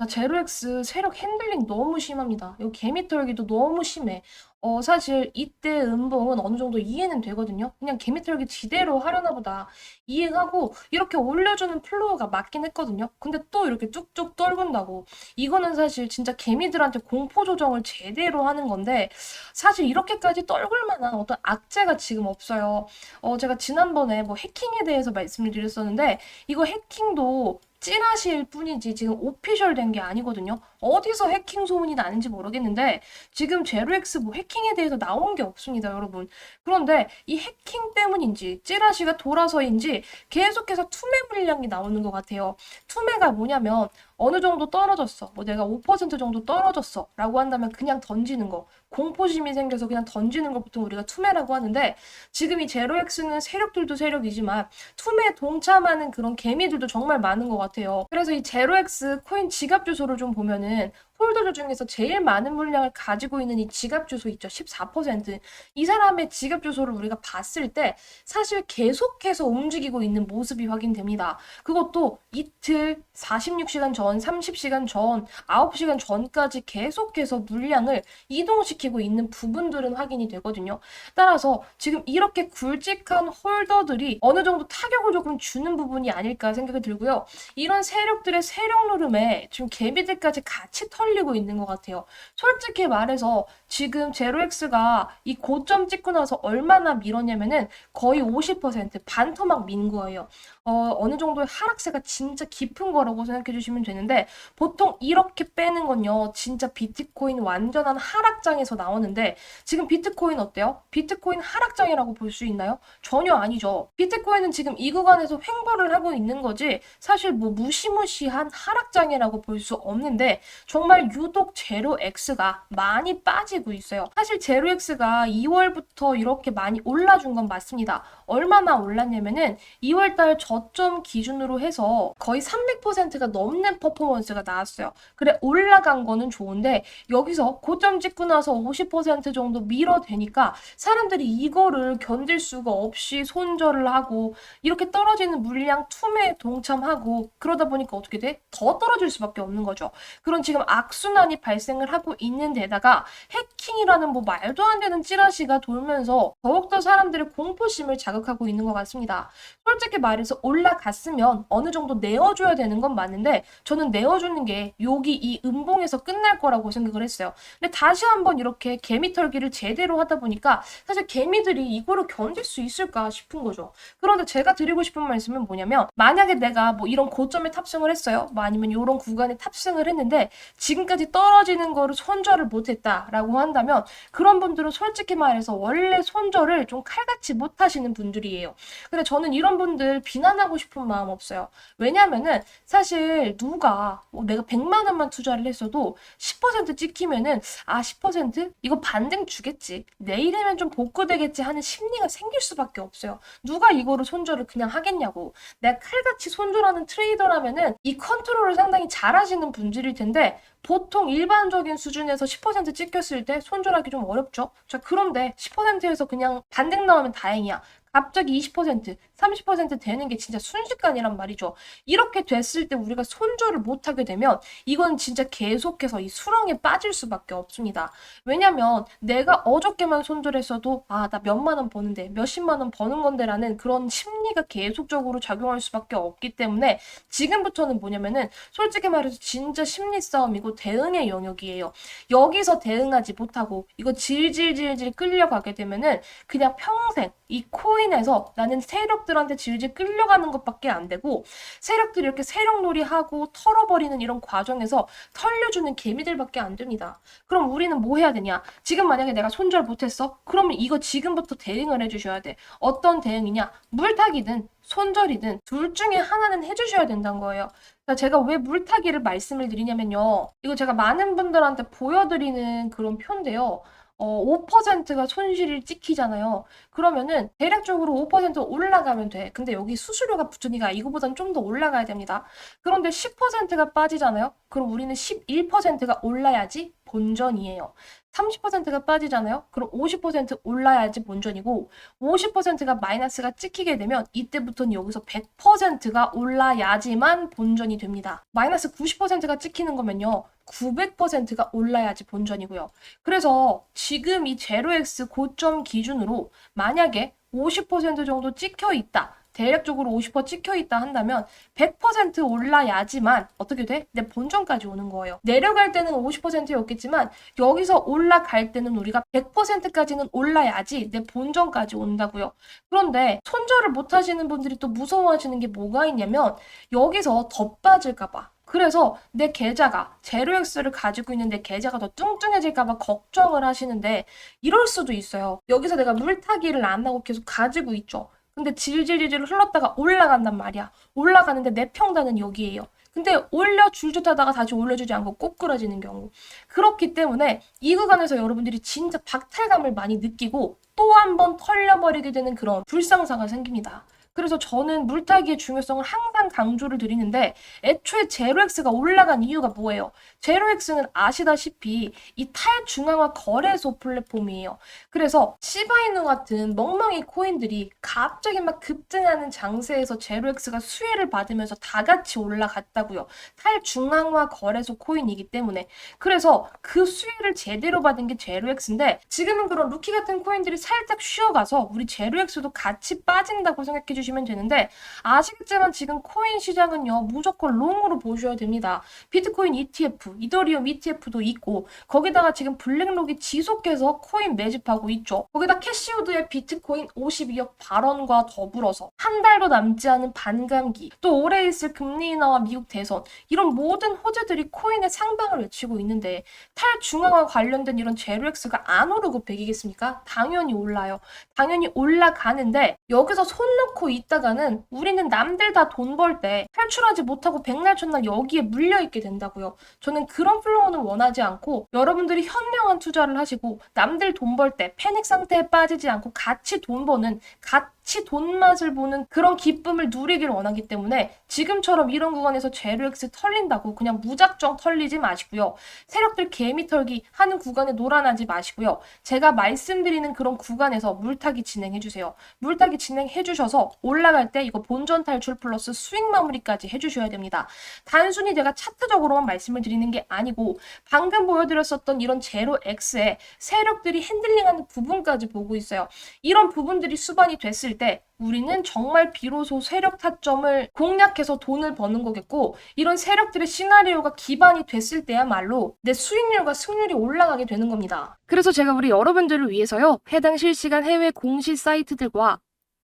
나 제로엑스 세력 핸들링 너무 심합니다. 이 개미털기도 너무 심해. 어, 사실 이때 음봉은 어느 정도 이해는 되거든요. 그냥 개미털기 지대로 하려나 보다. 이해하고 이렇게 올려주는 플로어가 맞긴 했거든요. 근데 또 이렇게 쭉쭉 떨군다고. 이거는 사실 진짜 개미들한테 공포 조정을 제대로 하는 건데 사실 이렇게까지 떨굴 만한 어떤 악재가 지금 없어요. 어, 제가 지난번에 뭐 해킹에 대해서 말씀을 드렸었는데 이거 해킹도 찌라시일 뿐이지 지금 오피셜 된 게 아니거든요. 어디서 해킹 소문이 나는지 모르겠는데 지금 제로엑스 뭐 해킹에 대해서 나온 게 없습니다, 여러분. 그런데 이 해킹 때문인지 찌라시가 돌아서인지 계속해서 투매 물량이 나오는 것 같아요. 투매가 뭐냐면 어느 정도 떨어졌어. 뭐 내가 5% 정도 떨어졌어. 라고 한다면 그냥 던지는 거. 공포심이 생겨서 그냥 던지는 걸 보통 우리가 투매라고 하는데 지금 이 제로엑스는 세력들도 세력이지만 투매에 동참하는 그런 개미들도 정말 많은 것 같아요. 그래서 이 제로엑스 코인 지갑 주소를 좀 보면은 홀더들 중에서 제일 많은 물량을 가지고 있는 이 지갑 주소 있죠. 14%. 이 사람의 지갑 주소를 우리가 봤을 때 사실 계속해서 움직이고 있는 모습이 확인됩니다. 그것도 이틀, 46시간 전, 30시간 전, 9시간 전까지 계속해서 물량을 이동시키고 있는 부분들은 확인이 되거든요. 따라서 지금 이렇게 굵직한 홀더들이 어느 정도 타격을 조금 주는 부분이 아닐까 생각이 들고요. 이런 세력들의 세력 노름에 지금 개미들까지 같이 털 리고 있는 것 같아요. 솔직히 말해서 지금 제로엑스가 이 고점 찍고 나서 얼마나 밀었냐면은 거의 50% 반토막 민 거예요. 어, 어느 정도의 하락세가 진짜 깊은 거라고 생각해 주시면 되는데 보통 이렇게 빼는 건요. 진짜 비트코인 완전한 하락장에서 나오는데 지금 비트코인 어때요? 비트코인 하락장이라고 볼 수 있나요? 전혀 아니죠. 비트코인은 지금 이 구간에서 횡보를 하고 있는 거지 사실 뭐 무시무시한 하락장이라고 볼 수 없는데 정말 유독 제로엑스가 많이 빠지고 있어요. 사실 제로엑스가 2월부터 이렇게 많이 올라준 건 맞습니다. 얼마나 올랐냐면은 2월달 저점 기준으로 해서 거의 300%가 넘는 퍼포먼스가 나왔어요. 그래 올라간 거는 좋은데 여기서 고점 찍고 나서 50% 정도 밀어대니까 사람들이 이거를 견딜 수가 없이 손절을 하고 이렇게 떨어지는 물량 투매에 동참하고 그러다 보니까 어떻게 돼? 더 떨어질 수밖에 없는 거죠. 그런 지금 악순환이 발생을 하고 있는 데다가 해킹이라는 뭐 말도 안 되는 찌라시가 돌면서 더욱더 사람들의 공포심을 자극하고 있는 것 같습니다. 솔직히 말해서 올라갔으면 어느 정도 내어줘야 되는 건 맞는데 저는 내어주는 게 여기 이 음봉에서 끝날 거라고 생각을 했어요. 근데 다시 한번 이렇게 개미 털기를 제대로 하다 보니까 사실 개미들이 이거를 견딜 수 있을까 싶은 거죠. 그런데 제가 드리고 싶은 말씀은 뭐냐면 만약에 내가 뭐 이런 고점에 탑승을 했어요. 뭐 아니면 이런 구간에 탑승을 했는데 지금까지 떨어지는 거를 손절을 못했다라고 한다면 그런 분들은 솔직히 말해서 원래 손절을 좀 칼같이 못하시는 분들이에요. 근데 저는 이런 분들 비난 하고 싶은 마음 없어요. 왜냐면은 사실 누가 뭐 내가 100만 원만 투자를 했어도 10% 찍히면은 아 10% 이거 반등 주겠지. 내일이면 좀 복구되겠지 하는 심리가 생길 수밖에 없어요. 누가 이거를 손절을 그냥 하겠냐고. 내가 칼같이 손절하는 트레이더라면은 이 컨트롤을 상당히 잘하시는 분들일 텐데 보통 일반적인 수준에서 10% 찍혔을 때 손절하기 좀 어렵죠. 자, 그런데 10%에서 그냥 반등 나오면 다행이야. 갑자기 20%, 30% 되는 게 진짜 순식간이란 말이죠. 이렇게 됐을 때 우리가 손절을 못하게 되면 이건 진짜 계속해서 이 수렁에 빠질 수밖에 없습니다. 왜냐면 내가 어저께만 손절했어도 아, 나 몇만 원 버는데, 몇십만 원 버는 건데라는 그런 심리가 계속적으로 작용할 수밖에 없기 때문에 지금부터는 뭐냐면은 솔직히 말해서 진짜 심리 싸움이고 대응의 영역이에요. 여기서 대응하지 못하고 이거 질질질질 끌려가게 되면은 그냥 평생 이 코인에서 나는 세력들한테 질질 끌려가는 것밖에 안 되고 세력들이 이렇게 세력놀이 하고 털어버리는 이런 과정에서 털려주는 개미들밖에 안 됩니다. 그럼 우리는 뭐 해야 되냐? 지금 만약에 내가 손절 못했어? 그러면 이거 지금부터 대응을 해주셔야 돼. 어떤 대응이냐? 물타기든 손절이든 둘 중에 하나는 해주셔야 된다는 거예요. 그러니까 제가 왜 물타기를 말씀을 드리냐면요. 이거 제가 많은 분들한테 보여드리는 그런 표인데요. 어, 5%가 손실이 찍히잖아요. 그러면은 대략적으로 5% 올라가면 돼. 근데 여기 수수료가 붙으니까 이거보단 좀 더 올라가야 됩니다. 그런데 10%가 빠지잖아요. 그럼 우리는 11%가 올라야지 본전이에요. 30%가 빠지잖아요? 그럼 50% 올라야지 본전이고 50%가 마이너스가 찍히게 되면 이때부터는 여기서 100%가 올라야지만 본전이 됩니다. 마이너스 90%가 찍히는 거면요. 900%가 올라야지 본전이고요. 그래서 지금 이 제로엑스 고점 기준으로 만약에 50% 정도 찍혀 있다. 대략적으로 50% 찍혀 있다 한다면 100% 올라야지만 어떻게 돼? 내 본전까지 오는 거예요. 내려갈 때는 50%였겠지만 여기서 올라갈 때는 우리가 100%까지는 올라야지 내 본전까지 온다고요. 그런데 손절을 못 하시는 분들이 또 무서워하시는 게 뭐가 있냐면 여기서 더 빠질까 봐. 그래서 내 계좌가 제로엑스를 가지고 있는 내 계좌가 더 뚱뚱해질까 봐 걱정을 하시는데 이럴 수도 있어요. 여기서 내가 물타기를 안 하고 계속 가지고 있죠. 근데 질질질질 흘렀다가 올라간단 말이야. 올라가는데 내 평단은 여기에요. 근데 올려 줄줄 타다가 다시 올려주지 않고 꼬꾸라지는 경우. 그렇기 때문에 이 구간에서 여러분들이 진짜 박탈감을 많이 느끼고 또 한 번 털려버리게 되는 그런 불상사가 생깁니다. 그래서 저는 물타기의 중요성을 항상 강조를 드리는데 애초에 제로엑스가 올라간 이유가 뭐예요? 제로엑스는 아시다시피 이 탈중앙화 거래소 플랫폼이에요. 그래서 시바이누 같은 멍멍이 코인들이 갑자기 막 급등하는 장세에서 제로엑스가 수혜를 받으면서 다 같이 올라갔다고요. 탈중앙화 거래소 코인이기 때문에 그래서 그 수혜를 제대로 받은 게 제로엑스인데 지금은 그런 루키 같은 코인들이 살짝 쉬어가서 우리 제로엑스도 같이 빠진다고 생각해 주시면 되는데 아시겠지만 지금 코인 시장은요 무조건 롱으로 보셔야 됩니다. 비트코인 ETF, 이더리움 ETF도 있고 거기다가 지금 블랙록이 지속해서 코인 매집하고 있죠. 거기다 캐시우드의 비트코인 52억 발언과 더불어서 한 달도 남지 않은 반감기, 또 올해 있을 금리 인하와 미국 대선 이런 모든 호재들이 코인의 상방을 외치고 있는데 탈중앙화 관련된 이런 제로엑스가 안 오르고 백이겠습니까? 당연히 올라요. 당연히 올라가는데 여기서 손 놓고 있다가는 우리는 남들 다 돈 벌 때 탈출하지 못하고 백날 첫날 여기에 물려 있게 된다고요. 저는 그런 플로우는 원하지 않고 여러분들이 현명한 투자를 하시고 남들 돈 벌 때 패닉 상태에 빠지지 않고 같이 돈 버는 같 이 돈 맛을 보는 그런 기쁨을 누리길 원하기 때문에 지금처럼 이런 구간에서 제로엑스 털린다고 그냥 무작정 털리지 마시고요. 세력들 개미 털기 하는 구간에 놀아나지 마시고요. 제가 말씀드리는 그런 구간에서 물타기 진행해 주세요. 물타기 진행해 주셔서 올라갈 때 이거 본전 탈출 플러스 수익 마무리까지 해 주셔야 됩니다. 단순히 제가 차트적으로만 말씀을 드리는 게 아니고 방금 보여드렸었던 이런 제로 X에 세력들이 핸들링하는 부분까지 보고 있어요. 이런 부분들이 수반이 됐을 때 우리는 정말 비로소 세력 타점을 공략해서 돈을 버는 거겠고 이런 세력들의 시나리오가 기반이 됐을 때야말로 내 수익률과 승률이 올라가게 되는 겁니다. 그래서 제가 우리 여러분들을 위해서요. 해당 실시간 해외 공시 사이트들과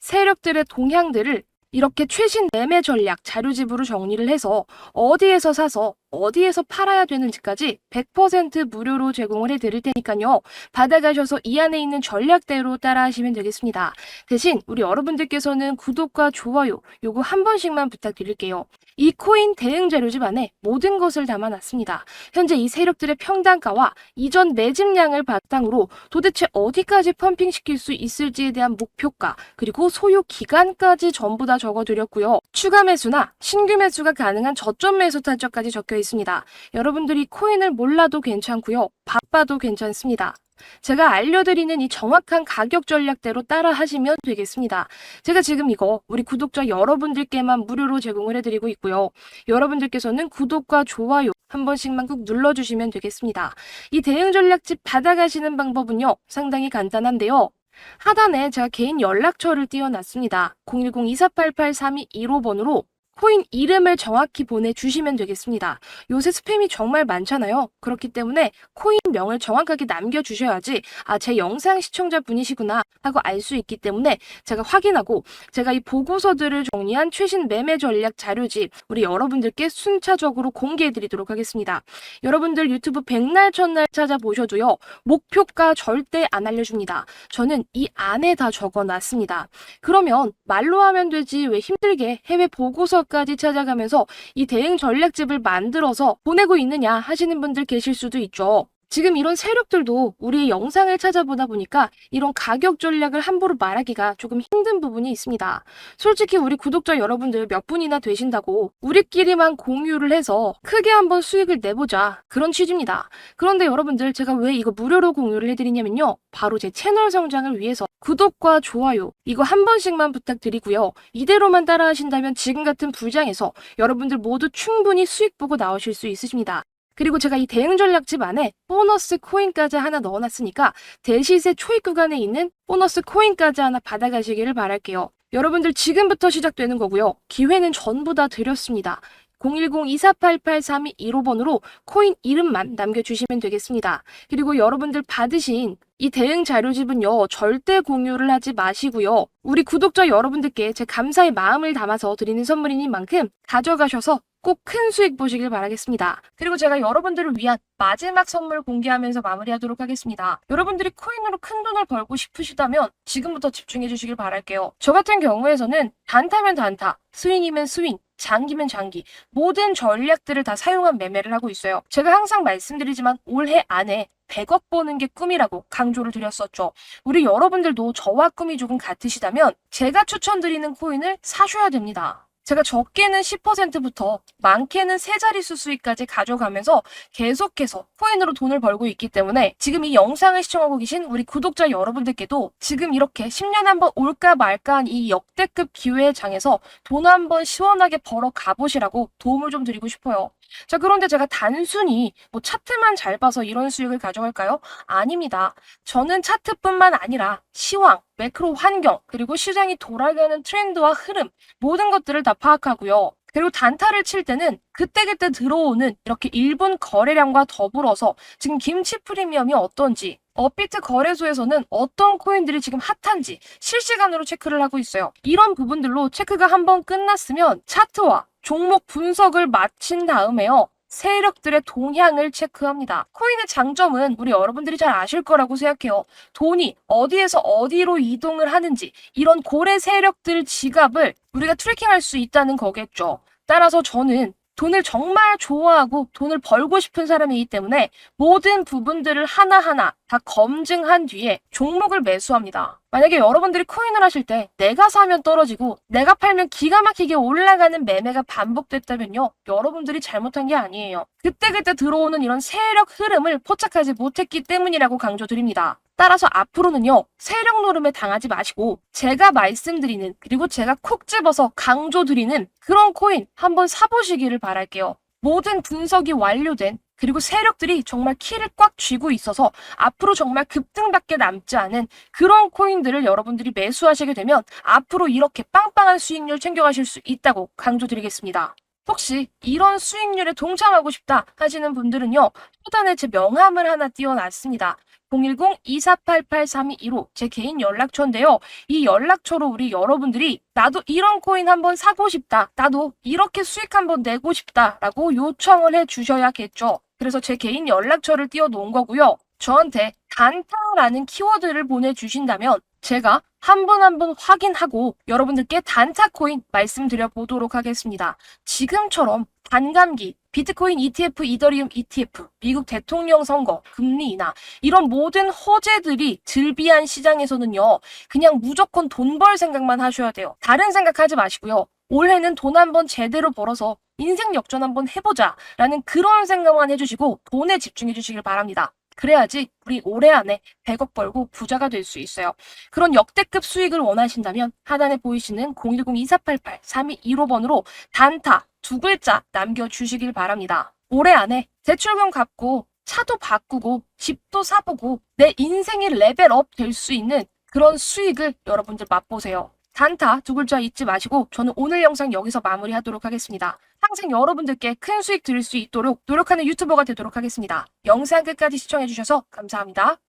세력들의 동향들을 이렇게 최신 매매 전략 자료집으로 정리를 해서 어디에서 사서 어디에서 팔아야 되는지까지 100% 무료로 제공을 해드릴 테니까요. 받아가셔서 이 안에 있는 전략대로 따라하시면 되겠습니다. 대신 우리 여러분들께서는 구독과 좋아요 요거 한 번씩만 부탁드릴게요. 이 코인 대응 자료집 안에 모든 것을 담아놨습니다. 현재 이 세력들의 평단가와 이전 매집량을 바탕으로 도대체 어디까지 펌핑시킬 수 있을지에 대한 목표가 그리고 소요 기간까지 전부 다 적어드렸고요. 추가 매수나 신규 매수가 가능한 저점 매수 타점까지 적혀 있습니다. 여러분들이 코인을 몰라도 괜찮고요. 바빠도 괜찮습니다. 제가 알려드리는 이 정확한 가격 전략대로 따라 하시면 되겠습니다. 제가 지금 이거 우리 구독자 여러분들께만 무료로 제공을 해드리고 있고요. 여러분들께서는 구독과 좋아요 한 번씩만 꾹 눌러주시면 되겠습니다. 이 대응 전략집 받아가시는 방법은요. 상당히 간단한데요. 하단에 제가 개인 연락처를 띄워놨습니다. 010-2488-3215번으로 코인 이름을 정확히 보내주시면 되겠습니다. 요새 스팸이 정말 많잖아요. 그렇기 때문에 코인명을 정확하게 남겨주셔야지 아, 제 영상 시청자분이시구나 하고 알 수 있기 때문에 제가 확인하고 제가 이 보고서들을 정리한 최신 매매 전략 자료집 우리 여러분들께 순차적으로 공개해드리도록 하겠습니다. 여러분들 유튜브 백날 첫날 찾아보셔도요. 목표가 절대 안 알려줍니다. 저는 이 안에 다 적어놨습니다. 그러면 말로 하면 되지 왜 힘들게 해외 보고서 까지 찾아가면서 이 대응 전략집을 만들어서 보내고 있느냐 하시는 분들 계실 수도 있죠. 지금 이런 세력들도 우리의 영상을 찾아보다 보니까 이런 가격 전략을 함부로 말하기가 조금 힘든 부분이 있습니다. 솔직히 우리 구독자 여러분들 몇 분이나 되신다고 우리끼리만 공유를 해서 크게 한번 수익을 내보자. 그런 취지입니다. 그런데 여러분들 제가 왜 이거 무료로 공유를 해드리냐면요. 바로 제 채널 성장을 위해서 구독과 좋아요 이거 한 번씩만 부탁드리고요. 이대로만 따라 하신다면 지금 같은 불장에서 여러분들 모두 충분히 수익 보고 나오실 수 있으십니다. 그리고 제가 이 대응 전략집 안에 보너스 코인까지 하나 넣어놨으니까 대시세 초입 구간에 있는 보너스 코인까지 하나 받아가시기를 바랄게요. 여러분들 지금부터 시작되는 거고요. 기회는 전부 다 드렸습니다. 010-2488-3215번으로 코인 이름만 남겨주시면 되겠습니다. 그리고 여러분들 받으신 이 대응 자료집은요, 절대 공유를 하지 마시고요. 우리 구독자 여러분들께 제 감사의 마음을 담아서 드리는 선물인 만큼 가져가셔서 꼭 큰 수익 보시길 바라겠습니다. 그리고 제가 여러분들을 위한 마지막 선물 공개하면서 마무리하도록 하겠습니다. 여러분들이 코인으로 큰 돈을 벌고 싶으시다면 지금부터 집중해 주시길 바랄게요. 저 같은 경우에서는 단타면 단타, 스윙이면 스윙, 장기면 장기 모든 전략들을 다 사용한 매매를 하고 있어요. 제가 항상 말씀드리지만 올해 안에 100억 버는 게 꿈이라고 강조를 드렸었죠. 우리 여러분들도 저와 꿈이 조금 같으시다면 제가 추천드리는 코인을 사셔야 됩니다. 제가 적게는 10%부터 많게는 세 자릿수 수익까지 가져가면서 계속해서 코인으로 돈을 벌고 있기 때문에 지금 이 영상을 시청하고 계신 우리 구독자 여러분들께도 지금 이렇게 10년에 한 번 올까 말까 한 이 역대급 기회의 장에서 돈 한 번 시원하게 벌어 가보시라고 도움을 좀 드리고 싶어요. 자, 그런데 제가 단순히 뭐 차트만 잘 봐서 이런 수익을 가져갈까요? 아닙니다. 저는 차트뿐만 아니라 시황, 매크로 환경, 그리고 시장이 돌아가는 트렌드와 흐름, 모든 것들을 다 파악하고요. 그리고 단타를 칠 때는 그때그때 들어오는 이렇게 일분 거래량과 더불어서 지금 김치 프리미엄이 어떤지, 업비트 거래소에서는 어떤 코인들이 지금 핫한지 실시간으로 체크를 하고 있어요. 이런 부분들로 체크가 한번 끝났으면 차트와 종목 분석을 마친 다음에요. 세력들의 동향을 체크합니다. 코인의 장점은 우리 여러분들이 잘 아실 거라고 생각해요. 돈이 어디에서 어디로 이동을 하는지 이런 고래 세력들 지갑을 우리가 트래킹할 수 있다는 거겠죠. 따라서 저는 돈을 정말 좋아하고 돈을 벌고 싶은 사람이기 때문에 모든 부분들을 하나하나 다 검증한 뒤에 종목을 매수합니다. 만약에 여러분들이 코인을 하실 때 내가 사면 떨어지고 내가 팔면 기가 막히게 올라가는 매매가 반복됐다면요. 여러분들이 잘못한 게 아니에요. 그때그때 들어오는 이런 세력 흐름을 포착하지 못했기 때문이라고 강조드립니다. 따라서 앞으로는요, 세력 노름에 당하지 마시고, 제가 말씀드리는, 그리고 제가 콕 집어서 강조드리는 그런 코인 한번 사보시기를 바랄게요. 모든 분석이 완료된, 그리고 세력들이 정말 키를 꽉 쥐고 있어서 앞으로 정말 급등밖에 남지 않은 그런 코인들을 여러분들이 매수하시게 되면 앞으로 이렇게 빵빵한 수익률 챙겨가실 수 있다고 강조드리겠습니다. 혹시 이런 수익률에 동참하고 싶다 하시는 분들은요, 초단에 제 명함을 하나 띄워놨습니다. 010-2488-3215 제 개인 연락처인데요. 이 연락처로 우리 여러분들이 나도 이런 코인 한번 사고 싶다. 나도 이렇게 수익 한번 내고 싶다. 라고 요청을 해 주셔야겠죠. 그래서 제 개인 연락처를 띄워 놓은 거고요. 저한테 단타라는 키워드를 보내주신다면 제가 한 분 한 분 확인하고 여러분들께 단타 코인 말씀드려 보도록 하겠습니다. 지금처럼 반감기, 비트코인 ETF, 이더리움 ETF, 미국 대통령 선거, 금리 인하 이런 모든 호재들이 즐비한 시장에서는요. 그냥 무조건 돈 벌 생각만 하셔야 돼요. 다른 생각하지 마시고요. 올해는 돈 한 번 제대로 벌어서 인생 역전 한번 해보자 라는 그런 생각만 해주시고 돈에 집중해 주시길 바랍니다. 그래야지 우리 올해 안에 100억 벌고 부자가 될 수 있어요. 그런 역대급 수익을 원하신다면 하단에 보이시는 010-2488-3215번으로 단타 두 글자 남겨주시길 바랍니다. 올해 안에 대출금 갚고 차도 바꾸고 집도 사보고 내 인생이 레벨업 될 수 있는 그런 수익을 여러분들 맛보세요. 단타 두 글자 잊지 마시고 저는 오늘 영상 여기서 마무리하도록 하겠습니다. 항상 여러분들께 큰 수익 드릴 수 있도록 노력하는 유튜버가 되도록 하겠습니다. 영상 끝까지 시청해주셔서 감사합니다.